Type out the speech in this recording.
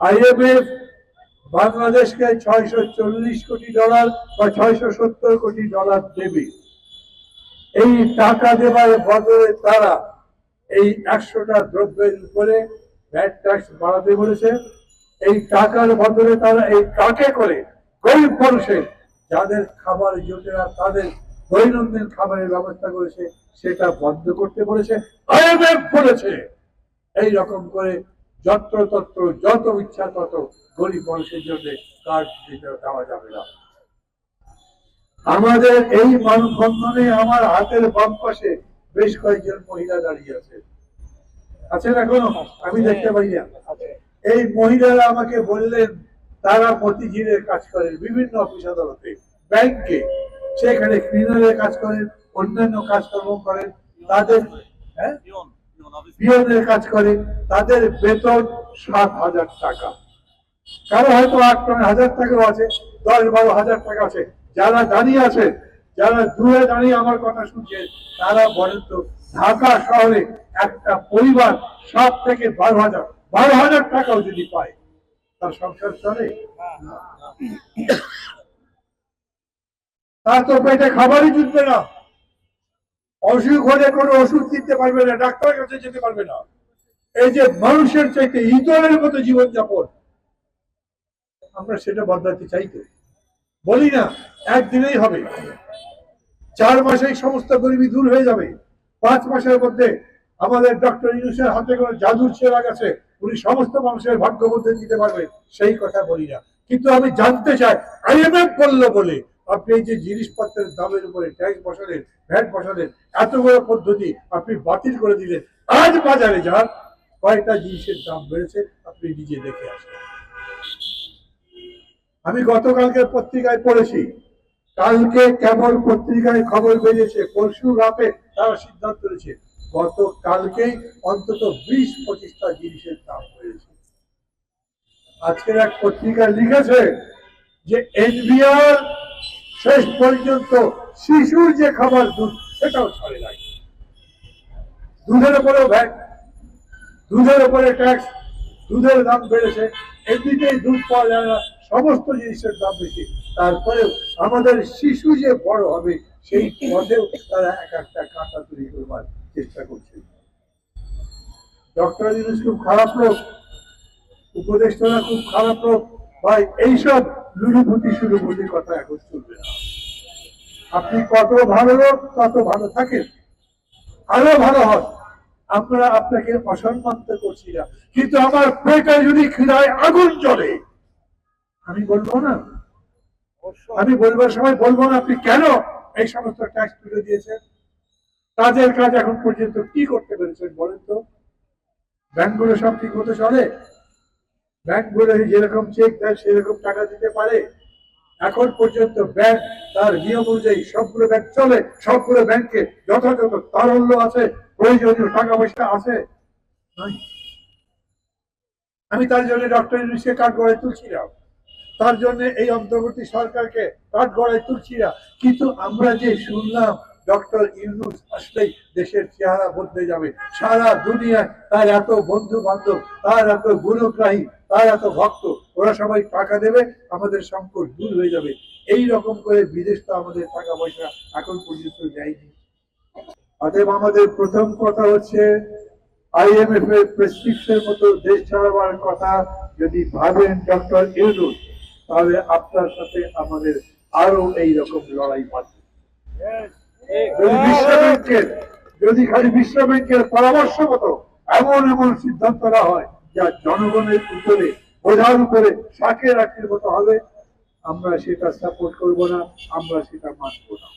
IMF বাংলাদেশকে ছয়শো চল্লিশ কোটি ডলার বা ছয়শো সত্তর কোটি ডলার দেবে। এই টাকা দেবার বদলে তারা এই একশোটা দ্রব্যের উপরে ভ্যাট ট্যাক্স বাড়াতে বলেছে। এই টাকার বদলে তারা এই ট্রাকে করে? গরিব মানুষের, যাদের খাবার জোটে না তাদের দৈনন্দিন খাবারের ব্যবস্থা করেছে, সেটা বন্ধ করতে বলেছে। আইএমএফ বলেছে এই রকম করে যত্র তত্র যত ইচ্ছা তত গরিব মানুষের জন্য কার্ড দিতে দেওয়া যাবে না। আমাদের এই মানববন্ধনে আমার হাতের বাম পাশে বেশ কয়েকজন মহিলা দাঁড়িয়ে আছে আছেন এখনও? আমি দেখতে পাই না। এই মহিলারা আমাকে বললেন তারা মতিঝিলের কাজ করেন বিভিন্ন অফিস আদালতে ব্যাংকে। সেখানে ক্লিনারের কাজ করেন অন্যান্য কাজকর্ম করেন তাদের হ্যাঁ? পিয়নের কাজ করে, তাদের বেতন সাত হাজার টাকা। কারও হয়তো আট হাজার টাকাও আছে, দশ বারো হাজার টাকা আছে। যারা দাঁড়িয়ে আছে, যারা দূরে দাঁড়িয়ে আমার কথা শুনছে, তারা বলেন তো, ঢাকা শহরে একটা পরিবার সাত থেকে বারো হাজার বারো হাজার টাকাও যদি পায়, তার সংসার চলে? তার তো পেটে খাবারই জুটবে না। অসুখ হলে কোনো ওষুধ কিনতে পারবে না ডাক্তারের কাছে যেতে পারবে না। এই যে মানুষের চাইতে ইতরের মতো জীবনযাপন, আমরা সেটা বদলাতে চাই তো বলি না, একদিনেই হবে। চার মাসেই সমস্ত গরিবী দূর হয়ে যাবে। পাঁচ মাসের মধ্যে আমাদের ডক্টর ইউনুসের হাতে কোনো জাদুর চেরাগ আছে উনি সমস্ত মানুষের ভাগ্য মধ্যে দিতে পারবে, সেই কথা বলি না। কিন্তু আমি জানতে চাই আইএমএফ বলল বলে আপনি যে জিনিসপত্রের দামের উপরে ট্যাক্স বসালেন, ভ্যাট বসালেন এত বড় পদ্ধতি আপনি বাতিল করে দিলেন। আজ বাজারে যান কয়টা জিনিসের দাম বেড়েছে, আপনি নিজে দেখে আসেন। আমি গতকালকে পত্রিকায় পড়েছি, কালকে কেবল পত্রিকায় খবর বেরিয়েছে, পরশু রাতে তারা সিদ্ধান্ত নিয়েছে গত কালকেই অন্তত বিশ, পঁচিশটা জিনিসের দাম বেড়েছে। আজকের এক পত্রিকায় লিখেছে যে, এনবিআর শেষ পর্যন্ত শিশুর যে খাবার দুধ, সেটাও ছাড়ে নাই। দুধের উপরেও ভ্যাট, দুধের উপরে ট্যাক্স, দুধের দাম বেড়েছে। এমনিতেই দুধ পাওয়া যায় না, সমস্ত জিনিসের দাম বেশি। তারপরেও আমাদের শিশু যে বড় হবে, সেই পথেও তারা এক একটা কাঁটা তৈরি করবার চেষ্টা করছে। ডক্টর ইউনুস খুব খারাপ লোক, উপদেষ্টারা খুব খারাপ লোক। ভাই, এইসব লুলুভূতি সুলুভূতির কথা এখন চলবে না। আপনি কত ভালো লোক তত ভালো থাকেন। আরও ভালো হয়। আমরা আপনাকে অসম্মান করছি না। কিন্তু আমার পেটে যদি খিদায় আগুন জ্বলে আমি বলব না? আমি বলবার সময় বলব না আপনি কেন এই সমস্ত ট্যাক্স তুলে দিয়েছেন? কাজের কাজ এখন পর্যন্ত কি করতে পেরেছেন বলেন তো? ব্যাংকগুলো সব ঠিক মতো চলে? যেরকম চেক দেয়, সেরকম টাকা দিতে পারে। এখন পর্যন্ত ব্যাংক তার নিয়ম অনুযায়ী সবগুলো ব্যাংক চলে, সবগুলো ব্যাংকে যথাযথ তারল্য আছে, প্রয়োজনীয় টাকা পয়সা আছে। আমি তার জন্য ডক্টর ইউনুসকে কাঠ গড়ায় তুলছি না। তার জন্য এই অন্তর্বর্তী সরকারকে কাঠ গড়ায় তুলছি না। কিন্তু আমরা যে শুনলাম, ডক্টর ইউনুস আসলেই দেশের চেহারা বদলে যাবে। সারা দুনিয়ায় তার এত বন্ধু বান্ধব তার এত গুণগ্রাহী তার এত ভক্ত, ওরা সবাই টাকা দেবে, আমাদের সংকট দূর হয়ে যাবে। এই রকম করে বিদেশ তো আমাদের টাকা পয়সা এখন পর্যন্ত দেয়নি। অতএব আমাদের প্রথম কথা হচ্ছে আইএমএফ এর প্রেসক্রিপশন মতো দেশ ছাড়াবার কথা যদি ভাবেন ডক্টর ইউনুস, তাহলে আপনার সাথে আমাদের আরও এই রকম লড়াই বাঁধবে। যদি যদি খালি বিশ্ব ব্যাংকের পরামর্শ মতো এমন এমন সিদ্ধান্ত না হয় যা জনগণের উপরে বোঝার উপরে শাকের আখির মতো হবে, আমরা সেটা সাপোর্ট করব না, আমরা সেটা মানব না।